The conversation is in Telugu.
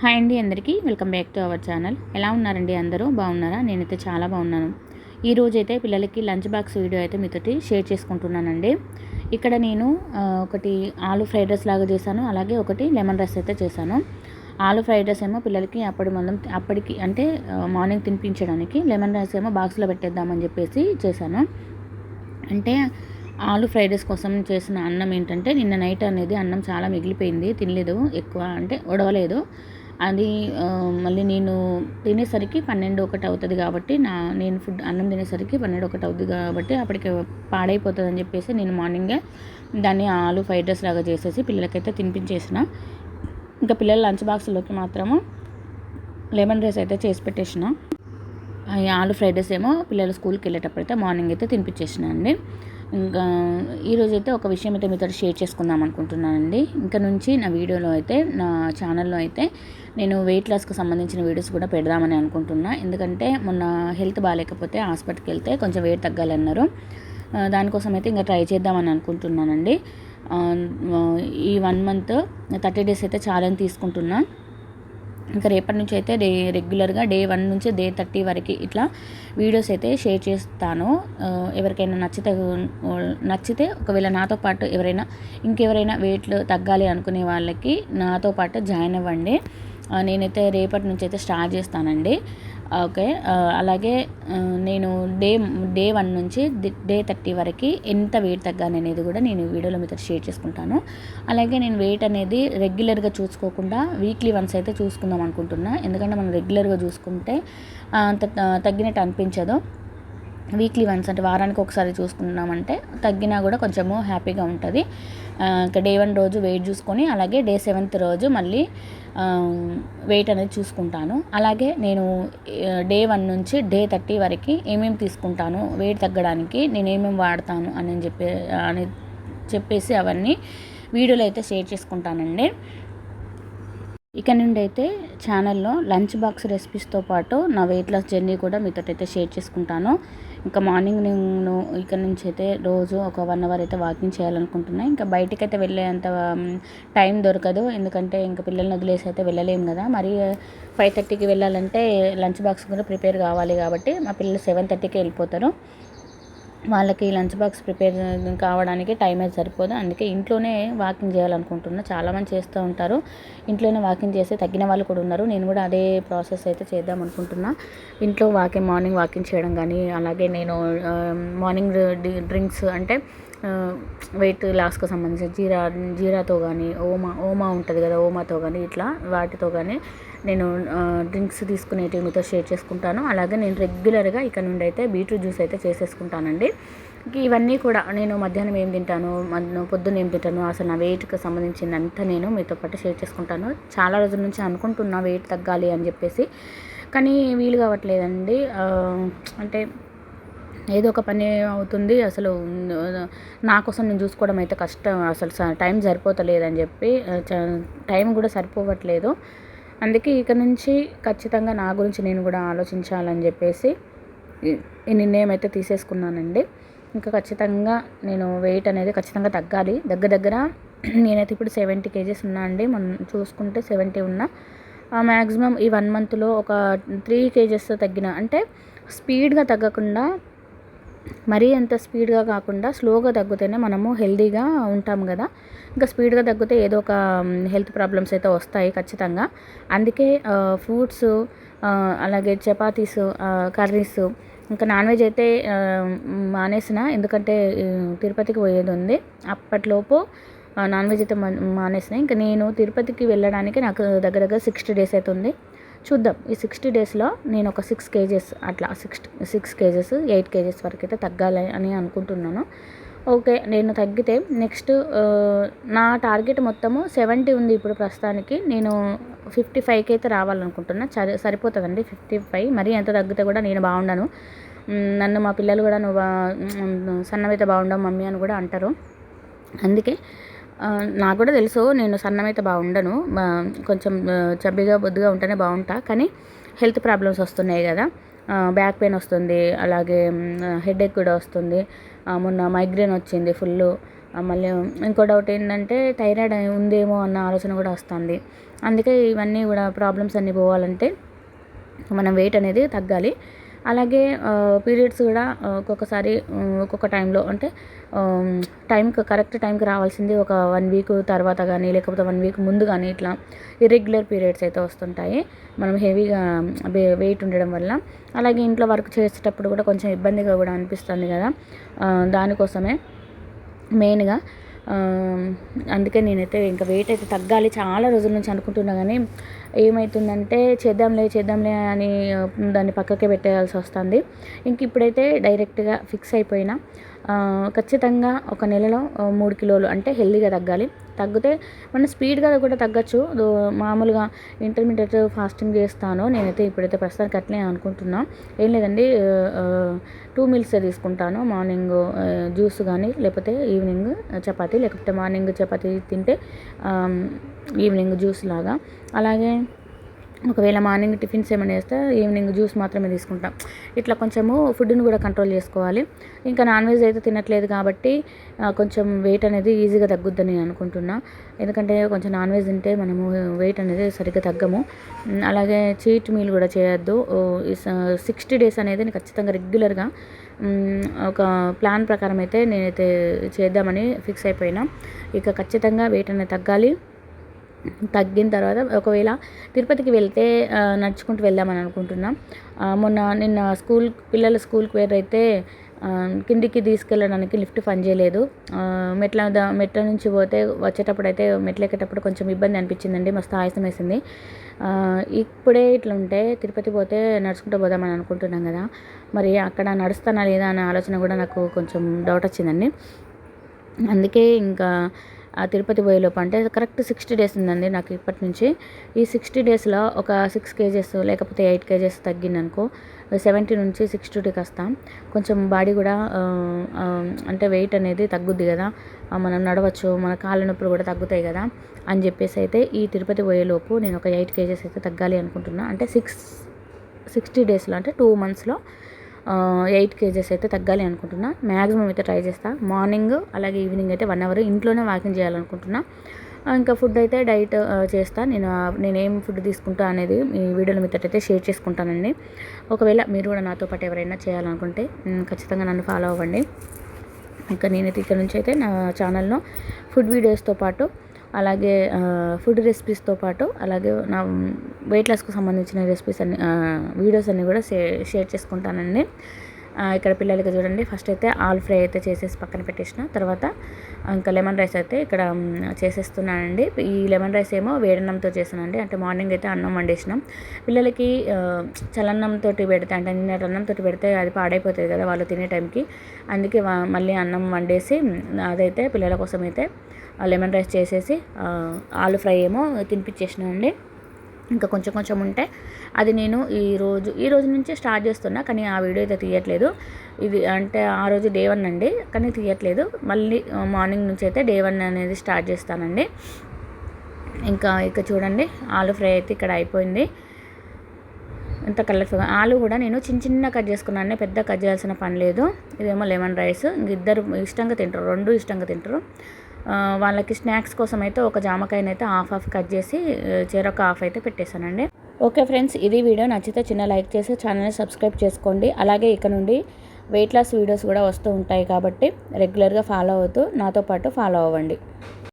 హాయ్ అండి అందరికీ. Welcome back to our channel. ఎలా ఉన్నారండి అందరూ? బాగున్నారా? నేనైతే చాలా బాగున్నాను. ఈ రోజైతే పిల్లలకి లంచ్ బాక్స్ వీడియో అయితే మీతోటి షేర్ చేసుకుంటున్నానండి. ఇక్కడ నేను ఒకటి ఆలు ఫ్రైడ్ రైస్ లాగా చేశాను. అలాగే ఒకటి లెమన్ రైస్ అయితే చేశాను. ఆలు ఫ్రైడ్ రైస్ ఏమో పిల్లలకి అప్పటి మనం అప్పటికి అంటే మార్నింగ్ తినిపించడానికి లెమన్ రైస్ ఏమో బాక్స్లో పెట్టేద్దామని చెప్పేసి చేశాను. అంటే ఆలు ఫ్రైడ్ రైస్ కోసం చేసిన అన్నం ఏంటంటే నిన్న నైట్ అనేది అన్నం చాలా మిగిలిపోయింది. తినలేదు ఎక్కువ అంటే ఉడవలేదు. అది మళ్ళీ నేను తినేసరికి పన్నెండు ఒకటి అవుతుంది కాబట్టి నా నేను ఫుడ్ అన్నం తినేసరికి పన్నెండు ఒకటి అవుతుంది కాబట్టి అప్పటికి పాడైపోతుంది అని చెప్పేసి నేను మార్నింగే దాన్ని ఆలు ఫ్రైడ్ రైస్ లాగా చేసేసి పిల్లలకైతే తినిపించేసిన. ఇంకా పిల్లల లంచ్ బాక్స్లోకి మాత్రము లెమన్ రైస్ అయితే చేసి పెట్టేసిన. ఆలు ఫ్రైడ్ రైస్ ఏమో పిల్లలు స్కూల్కి వెళ్ళేటప్పుడు అయితే మార్నింగ్ అయితే తినిపించేసినండి ఇంకా ఈరోజు అయితే ఒక విషయం అయితే మీతో షేర్ చేసుకుందాం అనుకుంటున్నానండి. ఇంకా నుంచి నా వీడియోలో అయితే నా ఛానల్లో అయితే నేను వెయిట్ లాస్కి సంబంధించిన వీడియోస్ కూడా పెడదామని అనుకుంటున్నా. ఎందుకంటే మొన్న హెల్త్ బాగాలేకపోతే హాస్పిటల్కి వెళ్తే కొంచెం వెయిట్ తగ్గాలన్నారు. దానికోసం అయితే ఇంకా ట్రై చేద్దామని అనుకుంటున్నానండి. ఈ వన్ మంత్ థర్టీ డేస్ అయితే ఛాలెంజ్ తీసుకుంటున్నాను ఇంకా రేపటి నుంచి అయితే డే రెగ్యులర్గా డే వన్ నుంచి డే థర్టీ వరకు ఇట్లా వీడియోస్ అయితే షేర్ చేస్తాను. ఎవరికైనా నచ్చితే నచ్చితే ఒకవేళ నాతో పాటు ఎవరైనా ఇంకెవరైనా వెయిట్లు తగ్గాలి అనుకునే వాళ్ళకి నాతో పాటు జాయిన్ అవ్వండి. నేనైతే రేపటి నుంచి అయితే స్టార్ట్ చేస్తానండి. ఓకే అలాగే నేను డే డే వన్ నుంచి డే థర్టీ వరకు ఎంత వెయిట్ తగ్గాను అనేది కూడా నేను వీడియోలో మీతో షేర్ చేసుకుంటాను. అలాగే నేను వెయిట్ అనేది రెగ్యులర్గా చూసుకోకుండా వీక్లీ వన్స్ అయితే చూసుకుందాం అనుకుంటున్నా. ఎందుకంటే మనం రెగ్యులర్గా చూసుకుంటే అంత తగ్గినట్టు అనిపించదు. వీక్లీ వన్స్ అంటే వారానికి ఒకసారి చూసుకున్నామంటే తగ్గినా కూడా కొంచెము హ్యాపీగా ఉంటుంది. డే వన్ రోజు వెయిట్ చూసుకొని అలాగే డే సెవెంత్ రోజు మళ్ళీ వెయిట్ అనేది చూసుకుంటాను. అలాగే నేను డే వన్ నుంచి డే థర్టీ వరకు ఏమేమి తీసుకుంటాను వెయిట్ తగ్గడానికి నేను ఏమేమి వాడతాను అని చెప్పే అని చెప్పేసి అవన్నీ వీడియోలో అయితే షేర్ చేసుకుంటానండి. ఇక నుండి అయితే ఛానల్లో లంచ్ బాక్స్ రెసిపీస్తో పాటు నా వెయిట్ లాస్ జర్నీ కూడా మీతో అయితే షేర్ చేసుకుంటాను. ఇంకా మార్నింగ్ నేను ఇక్కడ నుంచి అయితే రోజు ఒక వన్ అవర్ అయితే వాకింగ్ చేయాలనుకుంటున్నాను ఇంకా బయటికి అయితే వెళ్ళేంత టైం దొరకదు. ఎందుకంటే ఇంకా పిల్లల్ని వదిలేసి అయితే వెళ్ళలేము కదా. మరి ఫైవ్ థర్టీకి వెళ్ళాలంటే లంచ్ బాక్స్ కూడా ప్రిపేర్ కావాలి కాబట్టి మా పిల్లలు సెవెన్ థర్టీకి వెళ్ళిపోతారు. వాళ్ళకి లంచ్ బాక్స్ ప్రిపేర్ కావడానికి టైం అయితే సరిపోదు. అందుకే ఇంట్లోనే వాకింగ్ చేయాలనుకుంటున్నా. చాలామంది చేస్తూ ఉంటారు. ఇంట్లోనే వాకింగ్ చేస్తే తగ్గిన వాళ్ళు కూడా ఉన్నారు. నేను కూడా అదే ప్రాసెస్ అయితే చేద్దాం అనుకుంటున్నా. ఇంట్లో వాకింగ్ మార్నింగ్ వాకింగ్ చేయడం కానీ అలాగే నేను మార్నింగ్ డ్రింక్స్ అంటే వెయిట్ లాస్కు సంబంధించిన జీరా జీరాతో కానీ ఓమా ఓమా ఉంటుంది కదా ఓమాతో కానీ ఇట్లా వాటితో కానీ నేను డ్రింక్స్ తీసుకునేటివి మీతో షేర్ చేసుకుంటాను. అలాగే నేను రెగ్యులర్గా ఇక్కడ నుండి అయితే బీట్రూట్ జ్యూస్ అయితే చేసేసుకుంటానండి. ఇవన్నీ కూడా నేను మధ్యాహ్నం ఏం తింటాను పొద్దున్న ఏం తింటాను అసలు నా వెయిట్కి సంబంధించినంత నేను మీతో పాటు షేర్ చేసుకుంటాను. చాలా రోజుల నుంచి అనుకుంటున్నా వెయిట్ తగ్గాలి అని చెప్పేసి. కానీ వీలు కావట్లేదండి. అంటే ఏదో ఒక పని అవుతుంది అసలు నా కోసం నేను చూసుకోవడం అయితే కష్టం అసలు టైం సరిపోతలేదని చెప్పి టైం కూడా సరిపోవట్లేదు. అందుకే ఇక నుంచి ఖచ్చితంగా నా గురించి నేను కూడా ఆలోచించాలని చెప్పేసి ఈ నిర్ణయం అయితే తీసేసుకున్నానండి. ఇంకా ఖచ్చితంగా నేను వెయిట్ అనేది ఖచ్చితంగా తగ్గాలి. దగ్గర దగ్గర నేనైతే ఇప్పుడు సెవెంటీ కేజీస్ ఉన్నా అండి. మనం చూసుకుంటే సెవెంటీ ఉన్నా. మ్యాక్సిమం ఈ వన్ మంత్లో ఒక త్రీ కేజెస్ తగ్గిన అంటే స్పీడ్గా తగ్గకుండా మరీ అంత స్పీడ్గా కాకుండా స్లోగా తగ్గితేనే మనము హెల్దీగా ఉంటాం కదా. ఇంకా స్పీడ్గా తగ్గితే ఏదో ఒక హెల్త్ ప్రాబ్లమ్స్ అయితే వస్తాయి ఖచ్చితంగా. అందుకే ఫ్రూట్స్ అలాగే చపాతీస్ కర్రీస్ ఇంకా నాన్ వెజ్ అయితే మానేసిన ఎందుకంటే తిరుపతికి పోయేది ఉంది. అప్పట్లోపు నాన్ వెజ్ అయితే మానేసిన. ఇంకా నేను తిరుపతికి వెళ్ళడానికి నాకు దగ్గర దగ్గర సిక్స్టీ డేస్ అవుతుంది చూద్దాం. ఈ సిక్స్టీ డేస్లో నేను ఒక సిక్స్ కేజెస్ అట్లా six six KGs eight KGs వరకు అయితే తగ్గాలి అని అనుకుంటున్నాను. ఓకే నేను తగ్గితే నెక్స్ట్ నా టార్గెట్ మొత్తము సెవెంటీ ఉంది ఇప్పుడు ప్రస్తుతానికి. నేను ఫిఫ్టీ ఫైవ్కి అయితే రావాలనుకుంటున్నా. సరి సరిపోతుందండి ఫిఫ్టీ ఫైవ్. మరీ ఎంత తగ్గితే కూడా నేను బాగుండను. నన్ను మా పిల్లలు కూడా నువ్వు సన్నమైతే బాగుండవు మమ్మీ అని కూడా అంటారు. అందుకే నాకు కూడా తెలుసు నేను సన్నమైతే బాగుండను. కొంచెం చబ్బిగా బొద్దుగా ఉంటేనే బాగుంటా. కానీ హెల్త్ ప్రాబ్లమ్స్ వస్తున్నాయి కదా. బ్యాక్ పెయిన్ వస్తుంది అలాగే హెడేక్ కూడా వస్తుంది. మొన్న మైగ్రేన్ వచ్చింది ఫుల్ మళ్ళీ ఇంకో డౌట్ ఏంటంటే థైరాయిడ్ ఉందేమో అన్న ఆలోచన కూడా వస్తుంది. అందుకే ఇవన్నీ కూడా ప్రాబ్లమ్స్ అన్నీ పోవాలంటే మనం వెయిట్ అనేది తగ్గాలి. అలాగే పీరియడ్స్ కూడా ఒక్కొక్కసారి ఒక్కొక్క టైంలో అంటే టైంకి కరెక్ట్ టైంకి రావాల్సింది ఒక వన్ వీక్ తర్వాత కానీ లేకపోతే వన్ వీక్ ముందు కానీ ఇట్లా ఇర్రెగ్యులర్ పీరియడ్స్ అయితే వస్తుంటాయి. మనం హెవీగా వెయిట్ ఉండడం వల్ల. అలాగే ఇంట్లో వర్క్ చేసేటప్పుడు కూడా కొంచెం ఇబ్బందిగా కూడా అనిపిస్తుంది కదా. దానికోసమే మెయిన్గా అందుకే నేనైతే ఇంకా వెయిట్ అయితే తగ్గాలి. చాలా రోజుల నుంచి అనుకుంటున్నా కానీ ఏమవుతుందంటే చేద్దాంలే చేద్దాంలే అని దాన్ని పక్కకే పెట్టేయాల్సి వస్తుంది. ఇంక ఇప్పుడైతే డైరెక్ట్గా ఫిక్స్ అయిపోయినా ఖచ్చితంగా ఒక నెలలో మూడు కిలోలు అంటే హెల్దీగా తగ్గాలి. తగ్గితే మన స్పీడ్గా కూడా తగ్గచ్చు. మామూలుగా ఇంటర్మీడియట్ ఫాస్టింగ్ చేస్తాను. నేనైతే ఇప్పుడైతే ప్రస్తుతానికి అట్లే అనుకుంటున్నా. ఏం లేదండి టూ మీల్స్ తీసుకుంటాను. మార్నింగ్ జ్యూస్ కానీ లేకపోతే ఈవినింగ్ చపాతీ లేకపోతే మార్నింగ్ చపాతీ తింటే ఈవినింగ్ జ్యూస్ లాగా. అలాగే ఒకవేళ మార్నింగ్ టిఫిన్స్ ఏమైనా చేస్తే ఈవినింగ్ జ్యూస్ మాత్రమే తీసుకుంటాం. ఇట్లా కొంచెము ఫుడ్ని కూడా కంట్రోల్ చేసుకోవాలి. ఇంకా నాన్ వెజ్ అయితే తినట్లేదు కాబట్టి కొంచెం వెయిట్ అనేది ఈజీగా తగ్గుద్దని అనుకుంటున్నా. ఎందుకంటే కొంచెం నాన్ వెజ్ తింటే మనము వెయిట్ అనేది సరిగ్గా తగ్గము. అలాగే చీట్ మీల్ కూడా చేయొద్దు. సిక్స్టీ డేస్ అనేది నేను ఖచ్చితంగా రెగ్యులర్గా ఒక ప్లాన్ ప్రకారం అయితే నేనైతే చేద్దామని ఫిక్స్ అయిపోయినా. ఇక ఖచ్చితంగా వెయిట్ అనేది తగ్గాలి. తగ్గిన తర్వాత ఒకవేళ తిరుపతికి వెళ్తే నడుచుకుంటూ వెళ్దామని అనుకుంటున్నాం. మొన్న నిన్న స్కూల్ పిల్లల స్కూల్కి వేరైతే కిందికి తీసుకెళ్ళడానికి లిఫ్ట్ పని చేయలేదు. మెట్ల మెట్ల నుంచి పోతే వచ్చేటప్పుడు అయితే మెట్లు ఎక్కేటప్పుడు కొంచెం ఇబ్బంది అనిపించిందండి మస్తు ఆయాసం వేసింది. ఇప్పుడే ఇట్లుంటే తిరుపతి పోతే నడుచుకుంటూ పోదామని అనుకుంటున్నాం కదా. మరి అక్కడ నడుస్తానా లేదా అనే ఆలోచన కూడా నాకు కొంచెం డౌట్ వచ్చిందండి. అందుకే ఇంకా ఆ తిరుపతి పోయేలోపు అంటే కరెక్ట్ సిక్స్టీ డేస్ ఉందండి నాకు ఇప్పటి నుంచి. ఈ సిక్స్టీ డేస్లో ఒక సిక్స్ కేజెస్ లేకపోతే ఎయిట్ కేజెస్ తగ్గిందనుకో సెవెంటీ నుంచి సిక్స్టీకి వస్తాం. కొంచెం బాడీ కూడా అంటే వెయిట్ అనేది తగ్గుద్ది కదా. మనం నడవచ్చు మన కాళ్ళ నొప్పులు కూడా తగ్గుతాయి కదా అని చెప్పేసి అయితే ఈ తిరుపతి పోయేలోపు నేను ఒక ఎయిట్ కేజెస్ అయితే తగ్గాలి అనుకుంటున్నా. అంటే సిక్స్ సిక్స్టీ డేస్లో అంటే టూ మంత్స్లో ఎయిట్ కేజెస్ అయితే తగ్గాలి అనుకుంటున్నా. మ్యాక్సిమం అయితే ట్రై చేస్తా. మార్నింగ్ అలాగే ఈవినింగ్ అయితే వన్ అవర్ ఇంట్లోనే వాకింగ్ చేయాలనుకుంటున్నా. ఇంకా ఫుడ్ అయితే డైట్ చేస్తా. నేను నేనేం ఫుడ్ తీసుకుంటా అనేది ఈ వీడియోలో మీతో అయితే షేర్ చేసుకుంటానండి. ఒకవేళ మీరు కూడా నాతో పాటు ఎవరైనా చేయాలనుకుంటే ఖచ్చితంగా నన్ను ఫాలో అవ్వండి. ఇంకా నేనైతే ఇక్కడ నుంచి అయితే నా ఛానల్లో ఫుడ్ వీడియోస్తో పాటు అలాగే ఫుడ్ రెసిపీస్తో పాటు అలాగే నా వెయిట్ లాస్కు సంబంధించిన రెసిపీస్ అన్ని వీడియోస్ అన్నీ కూడా షేర్ చేసుకుంటానండి. ఇక్కడ పిల్లలకి చూడండి. ఫస్ట్ అయితే ఆల్ ఫ్రై అయితే చేసేసి పక్కన పెట్టేసిన. తర్వాత ఇంకా లెమన్ రైస్ అయితే ఇక్కడ చేసేస్తున్నానండి. ఈ లెమన్ రైస్ ఏమో వేడన్నంతో చేసానండి అంటే మార్నింగ్ అయితే అన్నం వండేసినాం. పిల్లలకి చలన్నంతో పెడితే అంటే నిన్నటి అన్నంతో పెడితే అది పాడైపోతుంది కదా వాళ్ళు తినే టైంకి అందుకే మళ్ళీ అన్నం వండేసి అదైతే పిల్లల కోసం అయితే లెమన్ రైస్ చేసేసి ఆలు ఫ్రై ఏమో తినిపించేసినానండి. ఇంకా కొంచెం కొంచెం ఉంటే అది నేను ఈరోజు ఈ రోజు నుంచే స్టార్ట్ చేస్తున్నా కానీ ఆ వీడియో అయితే తీయట్లేదు. ఇది అంటే ఆ రోజు డే వన్ అండి కానీ తీయట్లేదు. మళ్ళీ మార్నింగ్ నుంచి అయితే డే వన్ అనేది స్టార్ట్ చేస్తానండి. ఇంకా ఇక చూడండి ఆలు ఫ్రై అయితే ఇక్కడ అయిపోయింది. ఎంత కలర్ఫుల్గా ఆలు కూడా నేను చిన్న చిన్న కట్ చేసుకున్నాను పెద్ద కట్ చేయాల్సిన పని లేదు. ఇదేమో లెమన్ రైస్. ఇద్దరు ఇష్టంగా తింటారు రెండు ఇష్టంగా తింటారు. వాళ్ళకి స్నాక్స్ కోసం అయితే ఒక జామకాయనైతే హాఫ్ హాఫ్ కట్ చేసి చెరొక హాఫ్ అయితే పెట్టేశానండి. ఓకే ఫ్రెండ్స్ ఇది వీడియో నచ్చితే చిన్న లైక్ చేసి ఛానల్ని సబ్స్క్రైబ్ చేసుకోండి. అలాగే ఇక నుండి వెయిట్ లాస్ వీడియోస్ కూడా వస్తూ ఉంటాయి కాబట్టి రెగ్యులర్గా ఫాలో అవుతూ నాతో పాటు ఫాలో అవ్వండి.